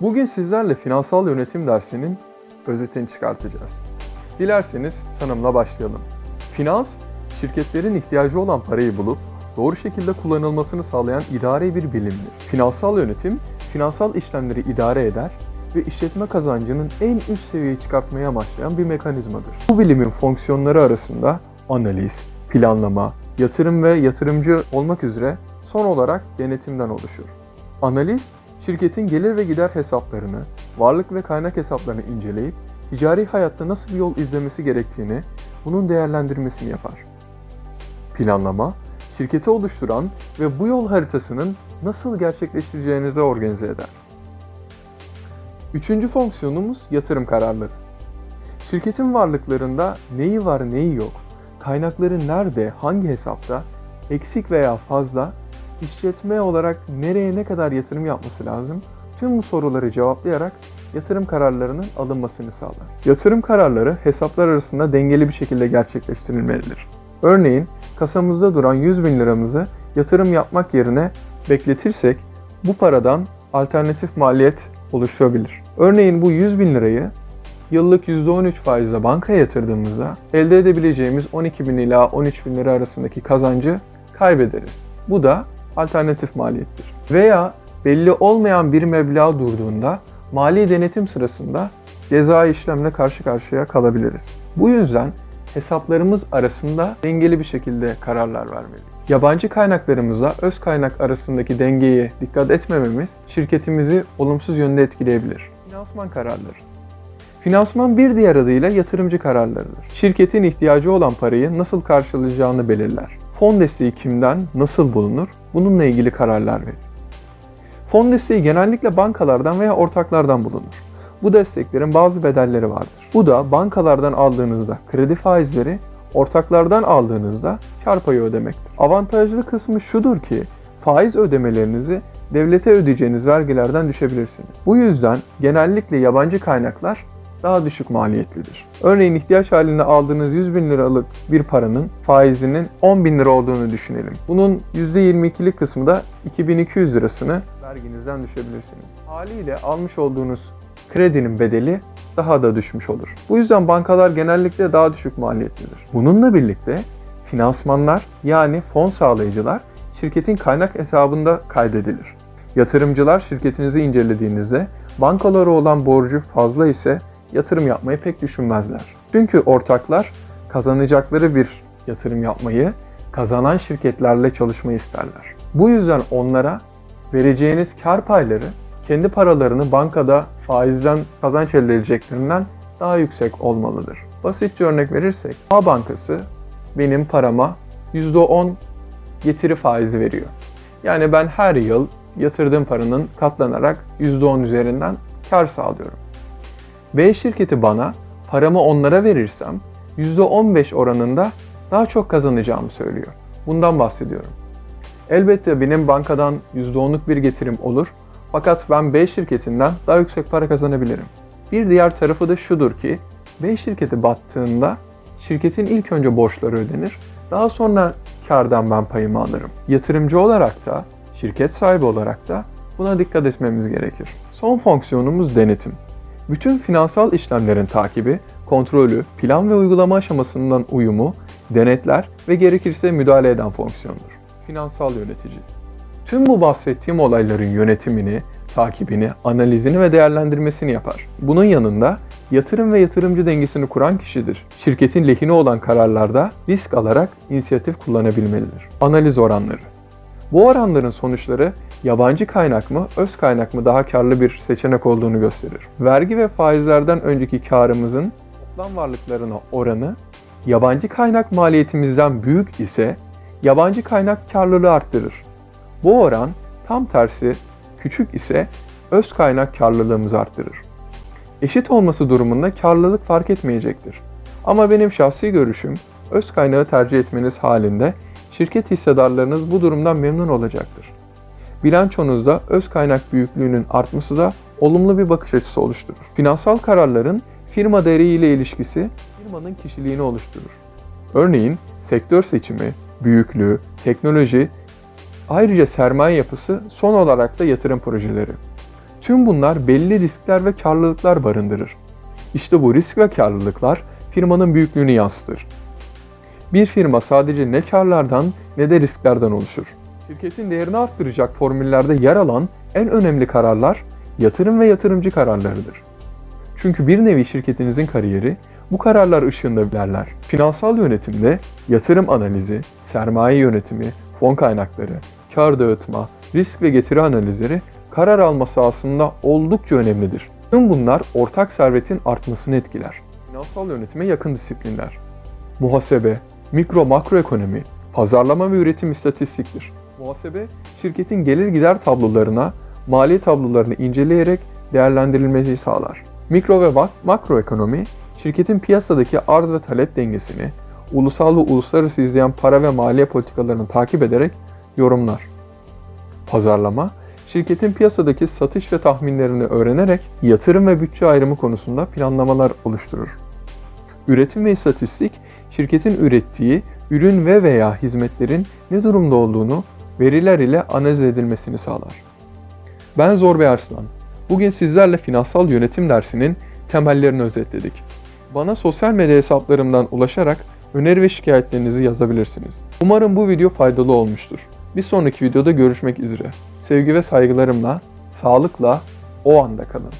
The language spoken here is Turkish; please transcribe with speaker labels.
Speaker 1: Bugün sizlerle finansal yönetim dersinin özetini çıkartacağız. Dilerseniz tanımla başlayalım. Finans, şirketlerin ihtiyacı olan parayı bulup doğru şekilde kullanılmasını sağlayan idari bir bilimdir. Finansal yönetim, finansal işlemleri idare eder ve işletme kazancının en üst seviyeye çıkartmaya amaçlayan bir mekanizmadır. Bu bilimin fonksiyonları arasında analiz, planlama, yatırım ve yatırımcı olmak üzere son olarak denetimden oluşur. Analiz, şirketin gelir ve gider hesaplarını, varlık ve kaynak hesaplarını inceleyip ticari hayatta nasıl bir yol izlemesi gerektiğini, bunun değerlendirmesini yapar. Planlama, şirketi oluşturan ve bu yol haritasının nasıl gerçekleştireceğinizi organize eder. Üçüncü fonksiyonumuz yatırım kararları. Şirketin varlıklarında neyi var neyi yok, kaynakları nerede, hangi hesapta, eksik veya fazla, işletme olarak nereye ne kadar yatırım yapması lazım, tüm bu soruları cevaplayarak yatırım kararlarının alınmasını sağlar. Yatırım kararları hesaplar arasında dengeli bir şekilde gerçekleştirilmelidir. Örneğin kasamızda duran 100 bin liramızı yatırım yapmak yerine bekletirsek bu paradan alternatif maliyet oluşabilir. Örneğin bu 100 bin lirayı yıllık %13 faizle bankaya yatırdığımızda elde edebileceğimiz 12 bin ila 13 bin lira arasındaki kazancı kaybederiz. Bu da alternatif maliyettir. Veya belli olmayan bir meblağ durduğunda mali denetim sırasında ceza işlemle karşı karşıya kalabiliriz. Bu yüzden hesaplarımız arasında dengeli bir şekilde kararlar vermeliyiz. Yabancı kaynaklarımızla öz kaynak arasındaki dengeye dikkat etmememiz şirketimizi olumsuz yönde etkileyebilir. Finansman kararları Finansman bir diğer adıyla yatırımcı kararlarıdır. Şirketin ihtiyacı olan parayı nasıl karşılayacağını belirler. Fon desteği kimden, nasıl bulunur? Bununla ilgili kararlar verir. Fon desteği genellikle bankalardan veya ortaklardan bulunur. Bu desteklerin bazı bedelleri vardır. Bu da bankalardan aldığınızda kredi faizleri, ortaklardan aldığınızda kar payı ödemektir. Avantajlı kısmı şudur ki faiz ödemelerinizi devlete ödeyeceğiniz vergilerden düşebilirsiniz. Bu yüzden genellikle yabancı kaynaklar daha düşük maliyetlidir. Örneğin ihtiyaç halinde aldığınız 100 bin liralık bir paranın faizinin 10 bin lira olduğunu düşünelim. Bunun %22'lik kısmı da 2200 lirasını verginizden düşebilirsiniz. Haliyle almış olduğunuz kredinin bedeli daha da düşmüş olur. Bu yüzden bankalar genellikle daha düşük maliyetlidir. Bununla birlikte finansmanlar yani fon sağlayıcılar şirketin kaynak hesabında kaydedilir. Yatırımcılar şirketinizi incelediğinizde bankalara olan borcu fazla ise yatırım yapmayı pek düşünmezler. Çünkü ortaklar kazanacakları bir yatırım yapmayı kazanan şirketlerle çalışmayı isterler. Bu yüzden onlara vereceğiniz kar payları kendi paralarını bankada faizden kazanç elde edeceklerinden daha yüksek olmalıdır. Basitçe örnek verirsek A bankası benim parama %10 getiri faizi veriyor. Yani ben her yıl yatırdığım paranın katlanarak %10 üzerinden kar sağlıyorum. B şirketi bana paramı onlara verirsem %15 oranında daha çok kazanacağımı söylüyor. Bundan bahsediyorum. Elbette benim bankadan %10'luk bir getirim olur fakat ben B şirketinden daha yüksek para kazanabilirim. Bir diğer tarafı da şudur ki B şirketi battığında şirketin ilk önce borçları ödenir. Daha sonra kardan ben payımı alırım. Yatırımcı olarak da, şirket sahibi olarak da buna dikkat etmemiz gerekir. Son fonksiyonumuz denetim. Bütün finansal işlemlerin takibi, kontrolü, plan ve uygulama aşamasından uyumu, denetler ve gerekirse müdahale eden fonksiyondur. Finansal yönetici. Tüm bu bahsettiğim olayların yönetimini, takibini, analizini ve değerlendirmesini yapar. Bunun yanında yatırım ve yatırımcı dengesini kuran kişidir. Şirketin lehine olan kararlarda risk alarak inisiyatif kullanabilmelidir. Analiz oranları. Bu oranların sonuçları yabancı kaynak mı, öz kaynak mı daha karlı bir seçenek olduğunu gösterir. Vergi ve faizlerden önceki karımızın toplam varlıklarına oranı yabancı kaynak maliyetimizden büyük ise yabancı kaynak karlılığı arttırır. Bu oran tam tersi küçük ise öz kaynak karlılığımızı arttırır. Eşit olması durumunda karlılık fark etmeyecektir. Ama benim şahsi görüşüm öz kaynağı tercih etmeniz halinde şirket hissedarlarınız bu durumdan memnun olacaktır. Bilançonuzda öz kaynak büyüklüğünün artması da olumlu bir bakış açısı oluşturur. Finansal kararların firma değeri ile ilişkisi firmanın kişiliğini oluşturur. Örneğin sektör seçimi, büyüklüğü, teknoloji, ayrıca sermaye yapısı son olarak da yatırım projeleri. Tüm bunlar belli riskler ve karlılıklar barındırır. İşte bu risk ve karlılıklar firmanın büyüklüğünü yansıtır. Bir firma sadece ne karlardan ne de risklerden oluşur. Şirketin değerini arttıracak formüllerde yer alan en önemli kararlar yatırım ve yatırımcı kararlarıdır. Çünkü bir nevi şirketinizin kariyeri bu kararlar ışığında ilerler. Finansal yönetimde yatırım analizi, sermaye yönetimi, fon kaynakları, kar dağıtma, risk ve getiri analizleri karar alma sahasında oldukça önemlidir. Tüm bunlar ortak servetin artmasını etkiler. Finansal yönetime yakın disiplinler. Muhasebe, mikro makroekonomi, pazarlama ve üretim istatistiktir. Muhasebe, şirketin gelir gider tablolarına, mali tablolarını inceleyerek değerlendirilmesi sağlar. Mikro ve mak- makroekonomi, şirketin piyasadaki arz ve talep dengesini, ulusal ve uluslararası izleyen para ve maliye politikalarını takip ederek yorumlar. Pazarlama, şirketin piyasadaki satış ve tahminlerini öğrenerek yatırım ve bütçe ayrımı konusunda planlamalar oluşturur. Üretim ve istatistik, şirketin ürettiği ürün ve veya hizmetlerin ne durumda olduğunu veriler ile analiz edilmesini sağlar. Ben Zorbey Arslan. Bugün sizlerle finansal yönetim dersinin temellerini özetledik. Bana sosyal medya hesaplarımdan ulaşarak öneri ve şikayetlerinizi yazabilirsiniz. Umarım bu video faydalı olmuştur. Bir sonraki videoda görüşmek üzere. Sevgi ve saygılarımla, sağlıkla o anda kalın.